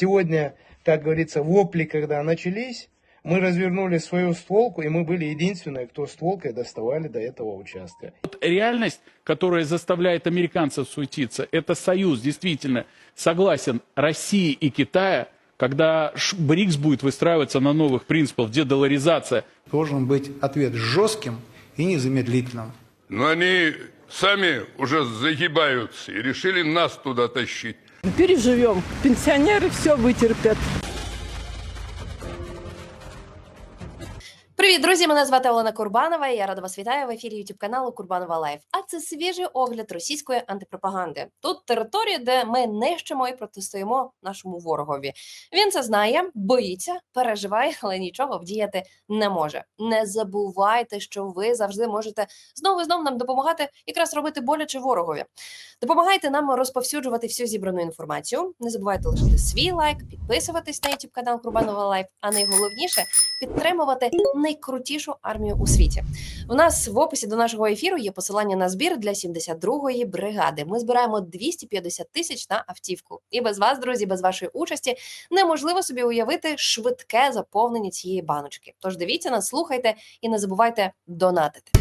сегодня, как говорится, вопли, когда начались, мы развернули свою стволку, и мы были единственные, кто стволкой доставали до этого участка. Вот реальность, которая заставляет американцев суетиться, это союз действительно согласен России и Китая, когда БРИКС будет выстраиваться на новых принципах, дедоларизация, Должен быть ответ жестким и незамедлительным. Но они сами уже загибаются и решили нас туда тащить. Переживем. Пенсионеры все вытерпят. Привіт, друзі! Мене звати Олена Курбанова. і Я рада вас вітаю в ефірі youtube каналу Курбанова Лайф. А це свіжий огляд російської антипропаганди. Тут територія, де ми нищимо і протистоїмо нашому ворогові. Він це знає, боїться, переживає, але нічого вдіяти не може. Не забувайте, що ви завжди можете знову і знову нам допомагати якраз робити боляче ворогові. Допомагайте нам розповсюджувати всю зібрану інформацію. Не забувайте лишити свій лайк, підписуватись на youtube канал Курбанова Лайф. А найголовніше підтримувати найкрутішу армію у світі. У нас в описі до нашого ефіру є посилання на збір для 72-ї бригади. Ми збираємо 250 тисяч на автівку. І без вас, друзі, без вашої участі неможливо собі уявити швидке заповнення цієї баночки. Тож дивіться нас, слухайте і не забувайте донатити.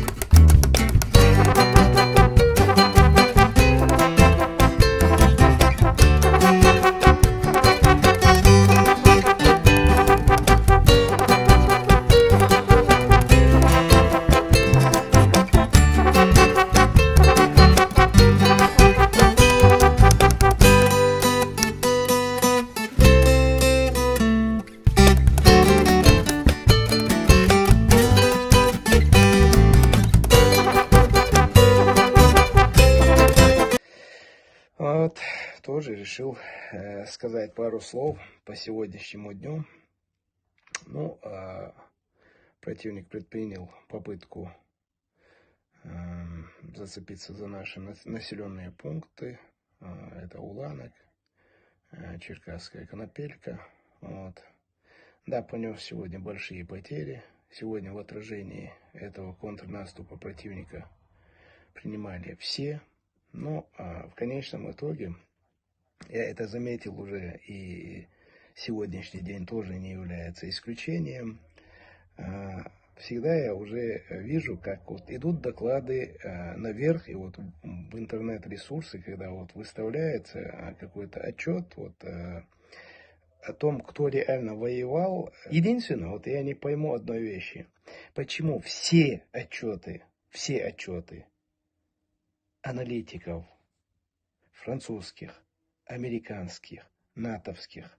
Решил э, сказать пару слов по сегодняшнему дню. Ну, а, противник предпринял попытку эм, зацепиться за наши на- населенные пункты. А, Это Уланок, э, Черкасская Конопелька. Вот. Да, понес сегодня большие потери. Сегодня в отражении этого контрнаступа противника принимали все. Но а, в конечном итоге, я это заметил уже, и сегодняшний день тоже не является исключением. А, Всегда я уже вижу, как вот идут доклады а, наверх, и вот в интернет-ресурсы, когда вот выставляется какой-то отчет, вот а, о том, кто реально воевал. Единственное, вот я не пойму одной вещи. Почему все отчеты, все отчеты аналитиков французских, американских, натовских,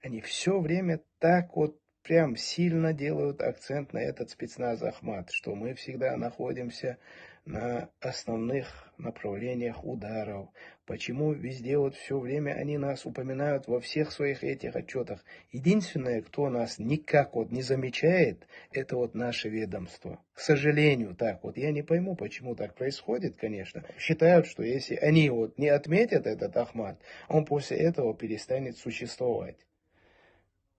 они все время так вот прям сильно делают акцент на этот спецназ Ахмат, что мы всегда находимся на основных направлениях ударов. Почему везде вот все время они нас упоминают во всех своих этих отчетах. Единственное, кто нас никак вот не замечает, это вот наше ведомство. К сожалению, так вот. Я не пойму, почему так происходит, конечно. Считают, что если они вот не отметят этот Ахмат, он после этого перестанет существовать.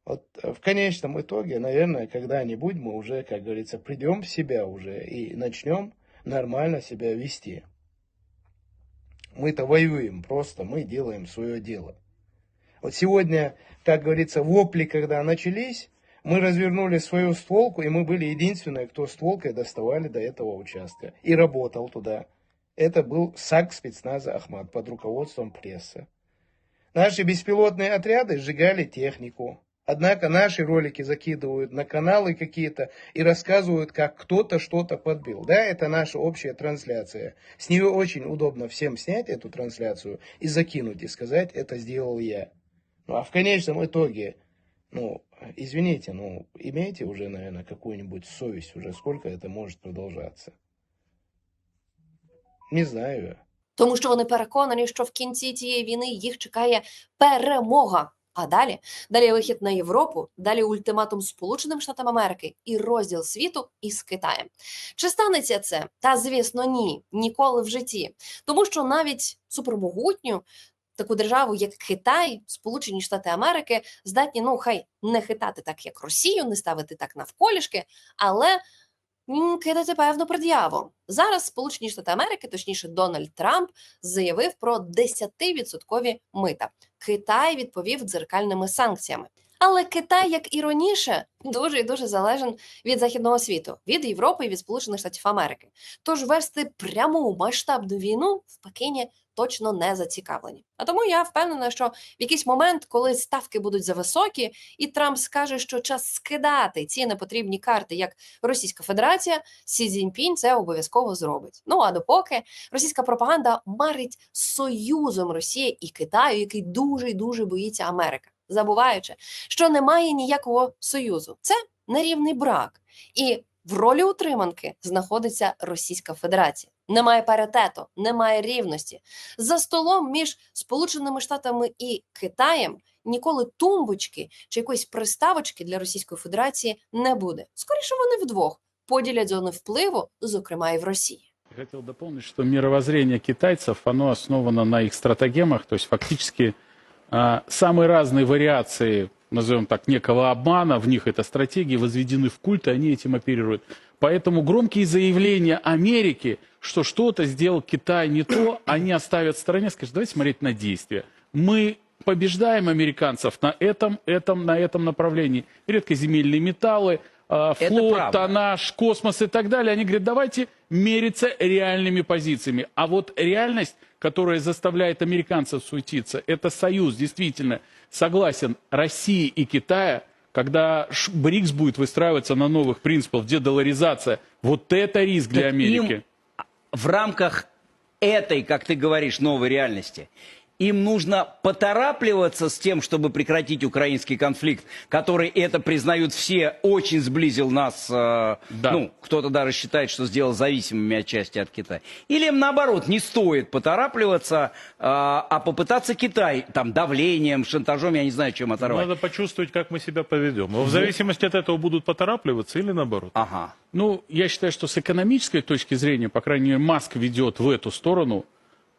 Вот э, в конечном итоге, наверное, когда-нибудь мы уже, как говорится, придем в себя уже и начнем нормально себя вести. Мы-то воюем просто, мы делаем свое дело. Вот сегодня, как говорится, вопли, когда начались, мы развернули свою стволку, и мы были единственные, кто стволкой доставали до этого участка. И работал туда. Это был САК спецназа Ахмат под руководством прессы. Наши беспилотные отряды сжигали технику. Однако наши ролики закидывают на каналы какие-то и рассказывают, как кто-то что-то подбил. Да, это наша общая трансляция. С нее очень удобно всем снять эту трансляцию и закинуть, и сказать, это сделал я. Ну, а в конечном итоге, ну, извините, ну, имейте уже, наверное, какую-нибудь совесть уже, сколько это может продолжаться. Не знаю я. тому що вони переконані, що в кінці цієї війни їх чекає перемога. А далі далі вихід на Європу, далі ультиматум Сполученим Штатам Америки і розділ світу із Китаєм. Чи станеться це? Та звісно, ні, ніколи в житті, тому що навіть супермогутню таку державу, як Китай, Сполучені Штати Америки, здатні ну хай не хитати так, як Росію, не ставити так навколішки, але кидати певну пред'яву. Зараз Сполучені Штати Америки, точніше Дональд Трамп, заявив про 10% мита. Китай відповів дзеркальними санкціями. Але Китай, як і раніше, дуже і дуже залежен від західного світу, від Європи і від Сполучених Штатів Америки. Тож вести пряму масштабну війну в Пекіні точно не зацікавлені. А тому я впевнена, що в якийсь момент, коли ставки будуть зависокі, і Трамп скаже, що час скидати ці непотрібні карти, як Російська Федерація, Сі Цзіньпінь це обов'язково зробить. Ну а допоки російська пропаганда марить союзом Росії і Китаю, який дуже і дуже боїться Америка, забуваючи, що немає ніякого союзу. Це нерівний брак. І в ролі утриманки знаходиться Російська Федерація. Немає паритету, немає рівності. За столом між Сполученими Штатами і Китаєм ніколи тумбочки чи якоїсь приставочки для Російської Федерації не буде. Скоріше вони вдвох поділять зони впливу, зокрема і в Росії. Я хотел дополнить, что мировоззрение китайцев, основано на их стратегемах, то есть самые разные вариации, назовем так, некого обмана, в них это стратегии, возведены в культ, и они этим оперируют. Поэтому громкие заявления Америки, что что-то сделал Китай не то, они оставят в стороне, скажут, давайте смотреть на действия. Мы побеждаем американцев на этом, этом, на этом направлении. Редкоземельные металлы, а, флот, тоннаж, космос и так далее. Они говорят, давайте мериться реальными позициями. А вот реальность, которая заставляет американцев суетиться, это союз, действительно, согласен, России и Китая, когда БРИКС будет выстраиваться на новых принципах, где долларизация, вот это риск для Так Америки. в рамках этой, как ты говоришь, новой реальности, им нужно поторапливаться с тем, чтобы прекратить украинский конфликт, который, это признают все, очень сблизил нас, э, Да. ну, кто-то даже считает, что сделал зависимыми отчасти от Китая. Или им, наоборот, не стоит поторапливаться, э, а попытаться Китай, там, давлением, шантажом, я не знаю, чем оторвать. Надо почувствовать, как мы себя поведем. В зависимости от этого будут поторапливаться или наоборот. Ага. Ну, я считаю, что с экономической точки зрения, по крайней мере, Маск ведет в эту сторону.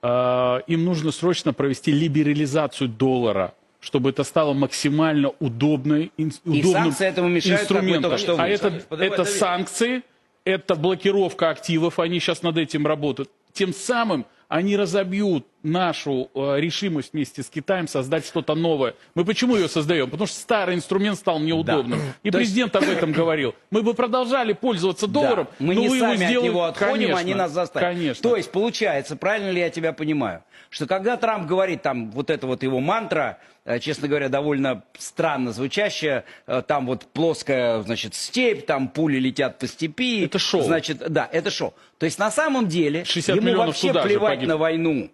Э, им нужно срочно провести либерализацию доллара, чтобы это стало максимально удобной, ин- удобным санкции этому мешают, как вы инструментом. только что а выяснили. это, это санкции, это блокировка активов, они сейчас над этим работают. Тем самым они разобьют нашу э, решимость вместе с Китаем создать что-то новое. Мы почему ее создаем? Потому что старый инструмент стал неудобным. И То есть- президент об этом говорил. Мы бы продолжали пользоваться долларом, Да. Мы но не вы его сами от сделали- него отходим, Конечно, они нас заставят. Конечно. То есть получается, правильно ли я тебя понимаю, что когда Трамп говорит там вот это вот его мантра, э, честно говоря, довольно странно звучащая, э, там вот плоская, значит, степь, там пули летят по степи. Это шоу. Значит, да, это шоу. То есть на самом деле 60 ему вообще плевать погиб. на войну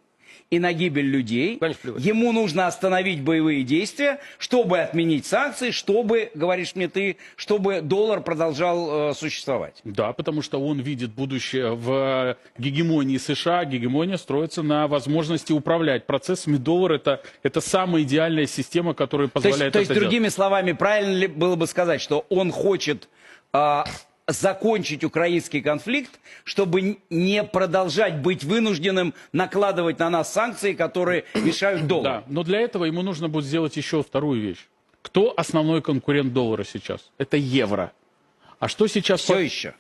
и на гибель людей. Конечно, плевать. Ему нужно остановить боевые действия, чтобы отменить санкции, чтобы, говоришь мне ты, чтобы доллар продолжал э, существовать. Да, потому что он видит будущее в э, гегемонии США. Гегемония строится на возможности управлять процессами. Доллар это, это самая идеальная система, которая То позволяет есть, то есть это другими словами, правильно ли было бы сказать, что он хочет а, закончить украинский конфликт, чтобы н- не продолжать быть вынужденным накладывать на нас санкции, которые мешают делать. доллару? Да, но для этого ему нужно будет сделать еще вторую вещь. Кто основной конкурент доллара сейчас? Это евро. А что сейчас... Все по- еще.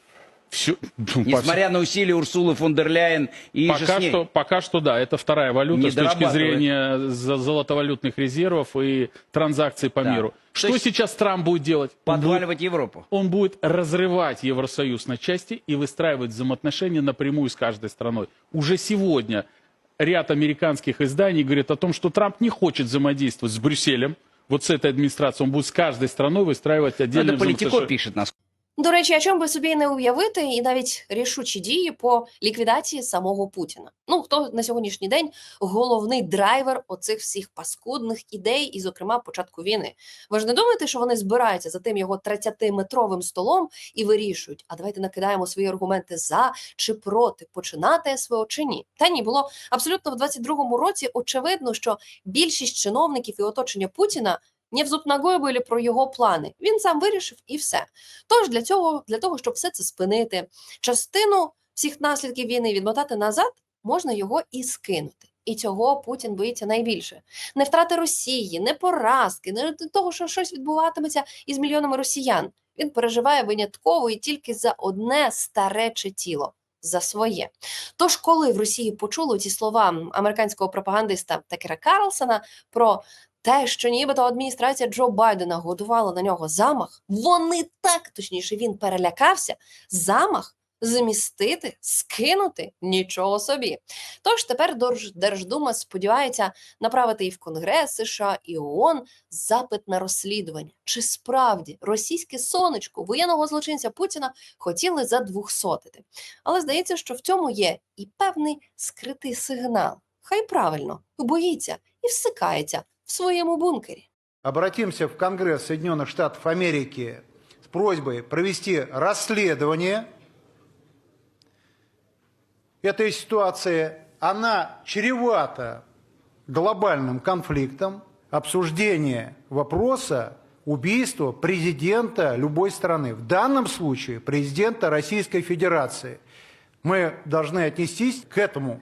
Всё- ну, по- Несмотря на усилия Урсулы фон дер Ляйен и Пока что, пока что да, это вторая валюта Не с точки зрения золотовалютных резервов и транзакций по Да. миру. То Что есть сейчас Трамп будет делать? Он будет Подваливать Европу. он будет разрывать Евросоюз на части и выстраивать взаимоотношения напрямую с каждой страной. Уже сегодня ряд американских изданий говорит о том, что Трамп не хочет взаимодействовать с Брюсселем, вот с этой администрацией. Он будет с каждой страной выстраивать отдельные Это политико взаимоотношения. пишет нас. До речі, а чому би собі не уявити і навіть рішучі дії по ліквідації самого Путіна? Ну хто на сьогоднішній день головний драйвер оцих всіх паскудних ідей, і, зокрема, початку війни? Ви ж не думаєте, що вони збираються за тим його 30-метровим столом і вирішують, а давайте накидаємо свої аргументи за чи проти починати СВО чи ні? Та ні, було абсолютно в 22-му році очевидно, що більшість чиновників і оточення Путіна не в зуб ногою були про його плани. Він сам вирішив і все. Тож для цього, для того, щоб все це спинити, частину всіх наслідків війни відмотати назад, можна його і скинути. І цього Путін боїться найбільше. Не втрати Росії, не поразки, не того, що щось відбуватиметься із мільйонами росіян. Він переживає винятково і тільки за одне старече тіло за своє. Тож, коли в Росії почули ці слова американського пропагандиста Такера Карлсона про те, що нібито адміністрація Джо Байдена готувала на нього замах, вони так точніше він перелякався. Замах змістити, скинути нічого собі. Тож тепер Держ- Держдума сподівається направити і в Конгрес США, і ООН запит на розслідування. Чи справді російське сонечко воєнного злочинця Путіна хотіли задвухсотити? Але здається, що в цьому є і певний скритий сигнал. Хай правильно боїться і всикається в своєму бункері. Обратимся в Конгресс Соединенных Штатов Америки с просьбой провести расследование этой ситуации. Она чревата глобальным конфликтом, обсуждение вопроса убийства президента любой страны. В данном случае президента Российской Федерации. Мы должны отнестись к этому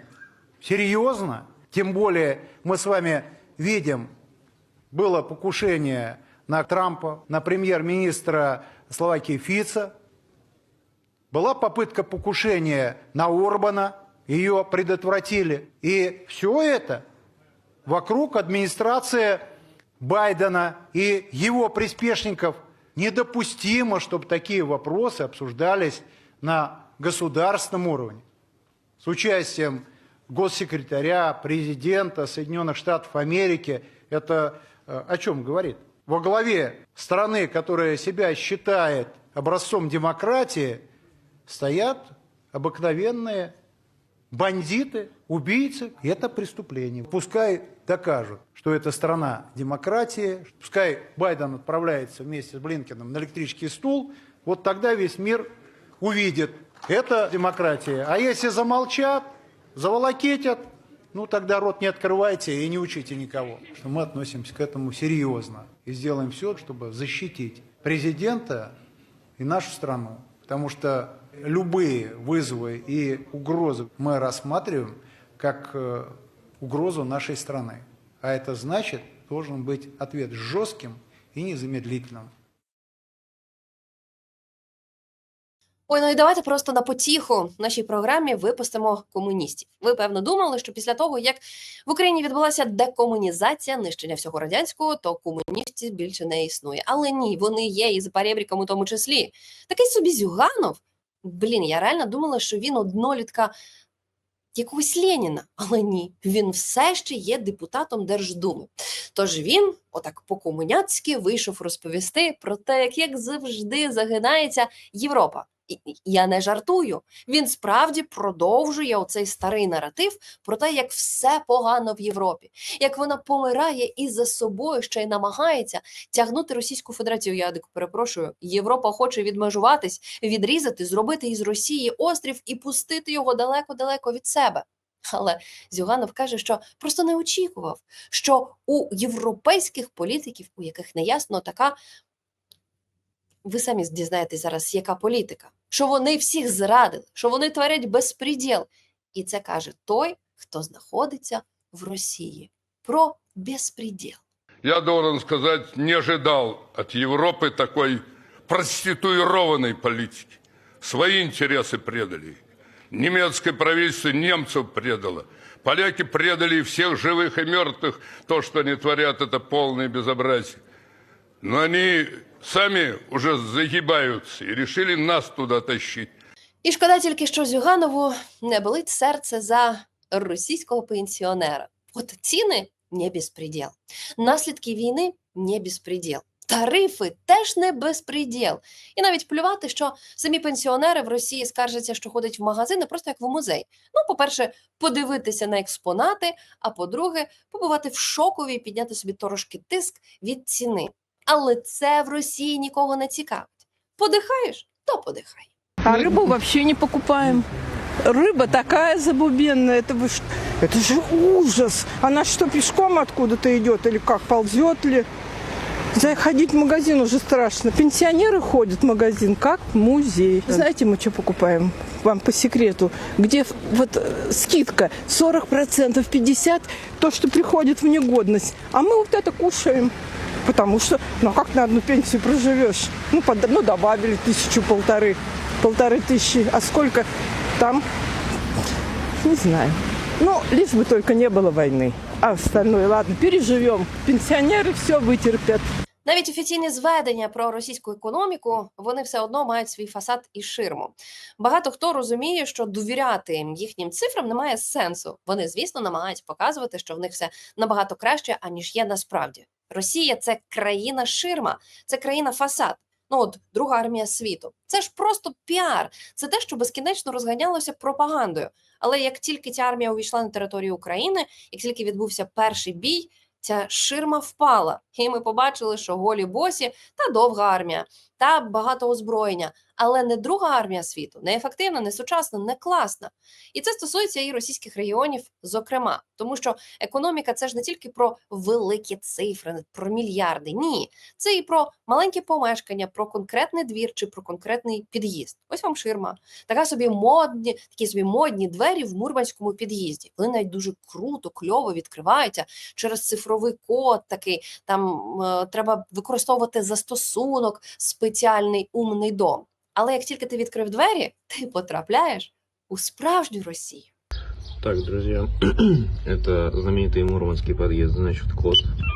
серьезно, тем более мы с вами видим было покушение на Трампа, на премьер-министра Словакии Фица. Была попытка покушения на Орбана, ее предотвратили. И все это вокруг администрации Байдена и его приспешников. Недопустимо, чтобы такие вопросы обсуждались на государственном уровне с участием госсекретаря, президента Соединенных Штатов Америки. Это э, о чем говорит? Во главе страны, которая себя считает образцом демократии, стоят обыкновенные бандиты, убийцы. Это преступление. Пускай докажут, что это страна демократии, пускай Байден отправляется вместе с Блинкиным на электрический стул, вот тогда весь мир увидит, это демократия. А если замолчат, заволокетят, ну тогда рот не открывайте и не учите никого. Что мы относимся к этому серьезно и сделаем все, чтобы защитить президента и нашу страну. Потому что любые вызовы и угрозы мы рассматриваем как э, угрозу нашей страны. А это значит, должен быть ответ жестким и незамедлительным. Ой, ну і давайте просто на потіху в нашій програмі випустимо комуністів. Ви певно думали, що після того, як в Україні відбулася декомунізація, нищення всього радянського, то комуністів більше не існує. Але ні, вони є і за перебріком у тому числі. Такий собі Зюганов. Блін, я реально думала, що він однолітка якогось Леніна, але ні, він все ще є депутатом Держдуми. Тож він, отак по-комуняцьки, вийшов розповісти про те, як, як завжди загинається Європа. Я не жартую. Він справді продовжує оцей старий наратив про те, як все погано в Європі, як вона помирає і за собою ще й намагається тягнути Російську Федерацію. Я дико перепрошую. Європа хоче відмежуватись, відрізати, зробити із Росії острів і пустити його далеко-далеко від себе. Але Зюганов каже, що просто не очікував, що у європейських політиків, у яких неясно така ви самі дізнаєтесь зараз, яка політика, що вони всіх зрадили, що вони творять безпреділ. І це каже той, хто знаходиться в Росії. Про безпреділ. Я должен сказать, не ожидал от Европы такой проституированной политики. Свои интересы предали. Немецкое правительство немцев предало. Поляки предали и всех живых и мертвых. То, что они творят, это полное безобразие. Но они сами уже загибаются и решили нас туда тащить. І шкода тільки, що Зюганову не болить серце за російського пенсіонера. От ціни не безпреділ. Наслідки війни не безпреділ. Тарифи теж не безпреділ. І навіть плювати, що самі пенсіонери в Росії скаржаться, що ходять в магазини просто як в музей. Ну, по-перше, подивитися на експонати, а по-друге, побувати в шокові і підняти собі трошки тиск від ціни Але це в Росії нікого не цікавить. Подихаєш, то подихай. А рыбу вообще не покупаем. Рыба такая забубенная, это вы ш- Это же ужас. Она что, пешком откуда-то идет или как, ползет ли? Заходить в магазин уже страшно. Пенсионеры ходят в магазин, как в музей. Знаете, мы что покупаем? Вам по секрету. Где ф- вот э, скидка 40%, 50% то, что приходит в негодность. А мы вот это кушаем. Потому что, ну а как на одну пенсию проживешь? Ну, под- ну добавили тысячу, полторы, полторы тысячи. А сколько там, не знаю. Ну, лишь бы только не было войны. А остальное, ладно, переживем. Пенсионеры все вытерпят. Навіть офіційні зведення про російську економіку вони все одно мають свій фасад і ширму. Багато хто розуміє, що довіряти їхнім цифрам немає сенсу. Вони, звісно, намагаються показувати, що в них все набагато краще, аніж є насправді. Росія це країна ширма, це країна фасад. Ну от друга армія світу. Це ж просто піар. Це те, що безкінечно розганялося пропагандою. Але як тільки ця армія увійшла на територію України, як тільки відбувся перший бій, ця ширма впала, і ми побачили, що голі босі та довга армія, та багато озброєння, але не друга армія світу, не ефективна, не сучасна, не класна. І це стосується і російських регіонів, зокрема, тому що економіка це ж не тільки про великі цифри, про мільярди. Ні, це і про маленькі помешкання, про конкретний двір чи про конкретний під'їзд. Ось вам ширма. Така собі модні, такі собі модні двері в мурманському під'їзді. Вони навіть дуже круто, кльово відкриваються через цифровий код. Такий там е, треба використовувати застосунок, спеціальний умний дом. Але як тільки ти відкрив двері, ти потрапляєш у справжню Росію. Так, друзья, это знаменитый мурманский подъезд, значит, код.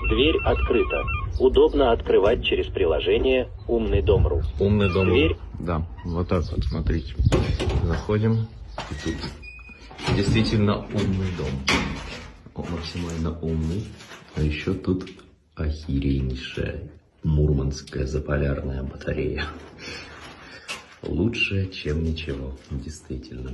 Дверь открыта. Удобно открывать через приложение «Умный дом.ру». Умный дом. Дверь. Да, вот так вот, смотрите. Заходим, и тут действительно умный дом. Он максимально умный. А еще тут охереннейшая мурманская заполярная батарея. Лучше, чем ничего, действительно.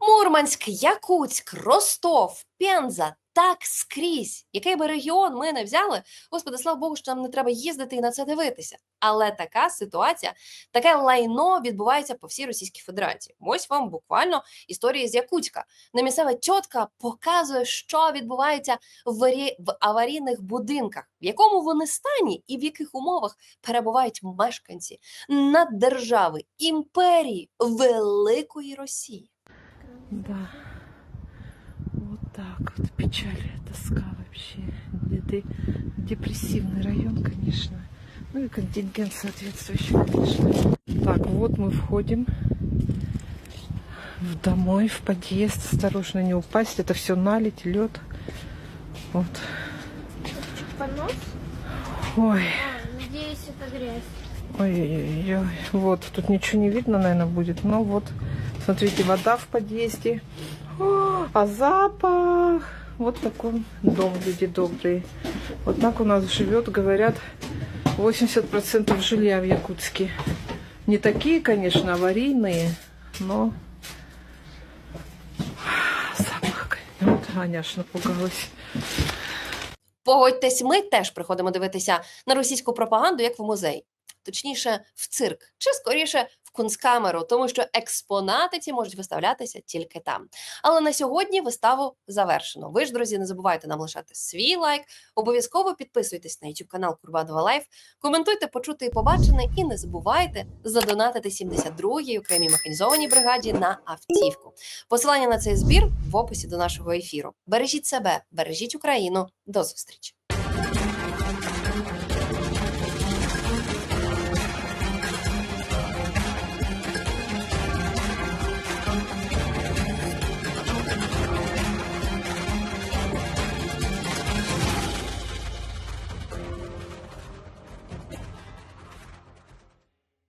Мурманськ, Якутськ, Ростов, Пенза. Так скрізь, який би регіон ми не взяли, господи, слава Богу, що нам не треба їздити і на це дивитися. Але така ситуація, таке лайно відбувається по всій Російській Федерації. Ось вам буквально історія з Якутська. Немісцева тітка показує, що відбувається в аварійних будинках, в якому вони стані і в яких умовах перебувають мешканці наддержави, імперії Великої Росії. Да. Так вот. Печаль, тоска вообще. Это депрессивный район, конечно. Ну и контингент соответствующий, конечно. Так, вот мы входим в домой, в подъезд. Осторожно не упасть. Это все налить, лед. Вот. Понос? Ой, А, надеюсь, это грязь. ой-ой-ой. Вот, тут ничего не видно, наверное, будет. Но вот, смотрите, вода в подъезде. О, а запах! Вот такой дом, люди добрые. Вот так у нас живет, говорят, 80% жилья в Якутске. Не такие, конечно, аварийные, но запах. Вот Аня аж напугалась. Погодьтесь, ми теж приходимо дивитися на російську пропаганду як в музей. Точніше, в цирк, чи скоріше в кунсткамеру, тому що експонати ці можуть виставлятися тільки там. Але на сьогодні виставу завершено. Ви ж, друзі, не забувайте нам лишати свій лайк. Обов'язково підписуйтесь на YouTube канал Курбанова Лайф, коментуйте почути і побачене, і не забувайте задонатити 72-й окремій механізованій бригаді на автівку. Посилання на цей збір в описі до нашого ефіру. Бережіть себе, бережіть Україну. До зустрічі!